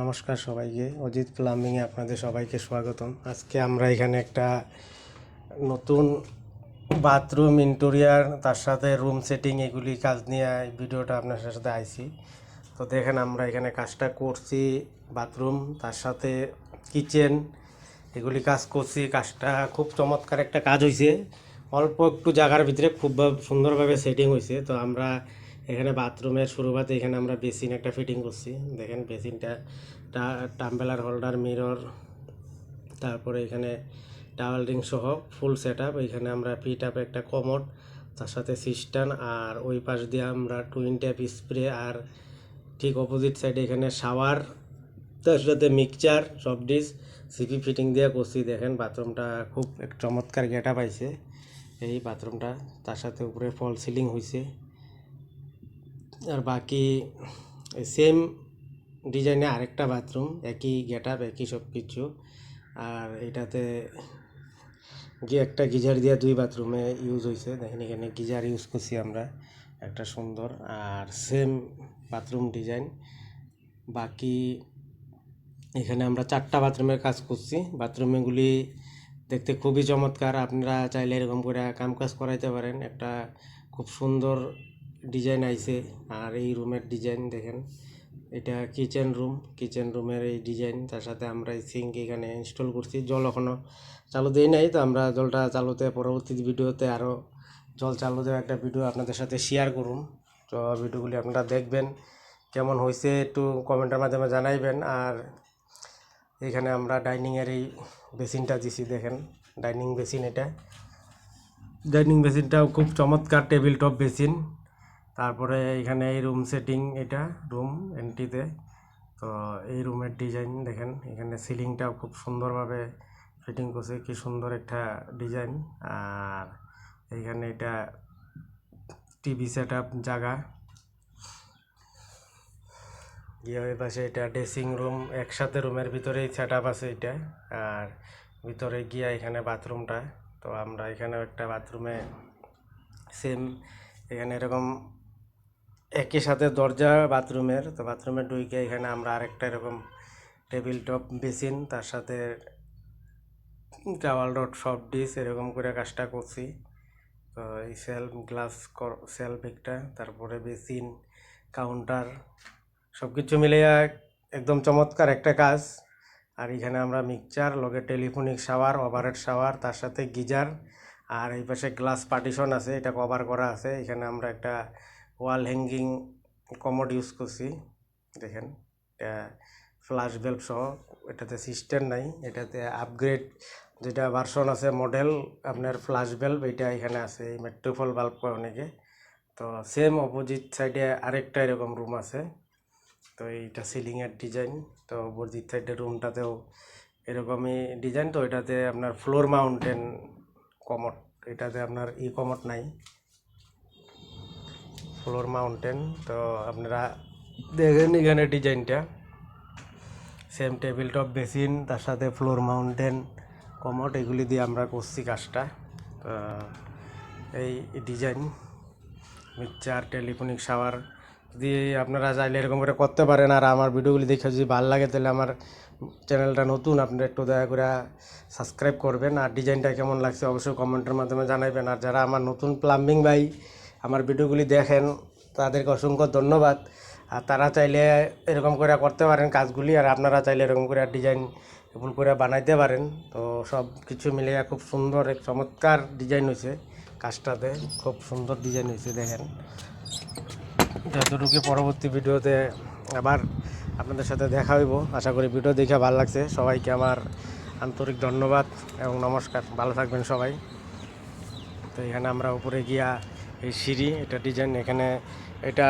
নমস্কার সবাইকে। অজিত প্লাম্বিংয়ে আপনাদের সবাইকে স্বাগতম। আজকে আমরা এখানে একটা নতুন বাথরুম ইন্টেরিয়ার, তার সাথে রুম সেটিং এগুলি কাজ নিয়ে ভিডিওটা আপনার সাথে আইছি। তো দেখেন আমরা এখানে কাজটা করছি, বাথরুম, তার সাথে কিচেন, এগুলি কাজ করছি। কাজটা খুব চমৎকার একটা কাজ হয়েছে অল্প একটু জায়গার ভিতরে খুব সুন্দরভাবে সেটিং হয়েছে তো আমরা এখানে বাথরুমের শুরুবাতে এখানে আমরা বেসিন একটা ফিটিং করছি। দেখেন বেসিনটা টাম্বেলার হোল্ডার, মিরর, তারপরে এখানে টাওয়াল রিং সহ ফুল সেট আপ এখানে আমরা পিট আপ একটা কমোড, তার সাথে সিস্টান আর ওই পাশ দিয়ে আমরা টুইন ট্যাপ স্প্রে আর ঠিক অপোজিট সাইডে এখানে শাওয়ার, তার সাথে মিক্সচার সব ডিস সিপি ফিটিং দিয়ে করছি। দেখেন বাথরুমটা খুব এক চমৎকার গেটা পাইছে এই বাথরুমটা, তার সাথে উপরে ফল সিলিং হয়েছে আর বাকি সেম ডিজাইনে আরেকটা বাথরুম একই গেট আপ একই সব কিছু আর এটাতে গিয়ে একটা গিজার দিয়ে দুই বাথরুমে ইউজ হয়েছে দেখেন এখানে গিজার ইউজ করছি আমরা, একটা সুন্দর। আর সেম বাথরুম ডিজাইন বাকি এখানে আমরা চারটা বাথরুমের কাজ করছি। বাথরুমগুলি দেখতে খুবই চমৎকার। আপনারা চাইলে এরকম করে কাম কাজ করাইতে পারেন। একটা খুব সুন্দর ডিজাইন আইছে আর এই রুমের ডিজাইন দেখেন। এটা কিচেন রুম কিচেন রুমের এই ডিজাইন। তার সাথে আমরা এই সিঙ্ক এখানে ইনস্টল করছি। জল এখনও চালু দিই নাই, তো আমরা জলটা চালুতে, পরবর্তী ভিডিওতে আরও জল চালু দেওয়া একটা ভিডিও আপনাদের সাথে শেয়ার করুন তো ভিডিওগুলি আপনারা দেখবেন, কেমন হয়েছে একটু কমেন্টের মাধ্যমে জানাইবেন। আর এখানে আমরা ডাইনিংয়ের এই বেসিনটা দিছি, দেখেন। ডাইনিং বেসিন এটা। ডাইনিং বেসিনটাও খুব চমৎকার টেবিল টপ বেসিন তারপরে এখানে এই রুম সেটিং এটা রুম এন্ট্রিতে তো। এই রুমের ডিজাইন দেখেন, এখানে সিলিংটাও খুব সুন্দরভাবে ফিটিং করছে, কি সুন্দর একটা ডিজাইন আর এইখানে এটা টিভি সেট আপ জায়গা। গিয়ে ওই পাশে এটা ড্রেসিং রুম একসাথে রুমের ভিতরেই সেট আপ আছে এটা। আর ভিতরে গিয়া এখানে বাথরুমটা তো আমরা এখানেও একটা বাথরুমে সেম এখানে এরকম একই সাথে দরজা, বাথরুমের। তো বাথরুমে ঢুকে এখানে আমরা আরেকটা এরকম টেবিল টপ, বেসিন, তার সাথে টাওয়াল, রড সব ডিস এরকম করে কাজটা করছি। তো এই সেলফ, গ্লাস সেলফ একটা, তারপরে বেসিন, কাউন্টার সব কিছু মিলে একদম চমৎকার একটা কাজ। আর এখানে আমরা মিক্সচার, লগে টেলিফোনিক শাওয়ার, ওভারহেড শাওয়ার, তার সাথে গিজার, আর এই পাশে গ্লাস পার্টিশন আছে, এটা কভার করা আছে। এখানে আমরা একটা ওয়াল হ্যাঙ্গিং কমোড ইউজ করছি। দেখেন, এটা ফ্লাশ বেল্ব সহ, এটাতে সিস্টেম নাই, এটাতে আপগ্রেড যেটা ভার্সন আছে মডেল আপনার ফ্লাশ বেল্ব এটা এখানে আছে, এই মেট্রোফল বাল্ব কয় অনেকে। তো সেম অপোজিট সাইডে আরেকটা এরকম রুম আছে। তো এইটা সিলিংয়ের ডিজাইন তো অপোজিট সাইডের রুমটাতেও এরকমই ডিজাইন তো এটাতে আপনার ফ্লোর মাউন্টেন কমট এটাতে আপনার ই কমট নাই। ফ্লোর মাউন্টেন তো আপনারা দেখেন এখানে ডিজাইনটা। সেম টেবিল টপ বেসিন তার সাথে ফ্লোর মাউন্টেন কমট এগুলি দিয়ে আমরা করছি কাজটা। তো এই ডিজাইন মিক্সচার টেলিফোনিক শাওয়ার দিয়ে আপনারা চাইলে এরকম করে করতে পারেন আর আমার ভিডিওগুলি দেখে যদি ভালো লাগে তাহলে আমার চ্যানেলটা নতুন আপনারা একটু দয়া করে সাবস্ক্রাইব করবেন। আর ডিজাইনটা কেমন লাগছে অবশ্যই কমেন্টের মাধ্যমে জানাবেন আর যারা আমার নতুন প্লাম্বিং ভাই আমার ভিডিওগুলি দেখেন, তাদেরকে অসংখ্য ধন্যবাদ। আর তারা চাইলে এরকম করে করতে পারেন কাজগুলি, আর আপনারা চাইলে এরকম করে ডিজাইন ফুল করে বানাইতে পারেন। তো সব কিছু মিলিয়ে খুব সুন্দর এক চমৎকার ডিজাইন হয়েছে কাজটাতে, খুব সুন্দর ডিজাইন হয়েছে, দেখেন। যতটুকু পরবর্তী ভিডিওতে আবার আপনাদের সাথে দেখা হইব, আশা করি ভিডিও দেখে ভালো লাগছে। সবাইকে আমার আন্তরিক ধন্যবাদ এবং নমস্কার। ভালো থাকবেন সবাই। তো এখানে আমরা উপরে গিয়া এই সিঁড়ি এটা ডিজাইন এখানে এটা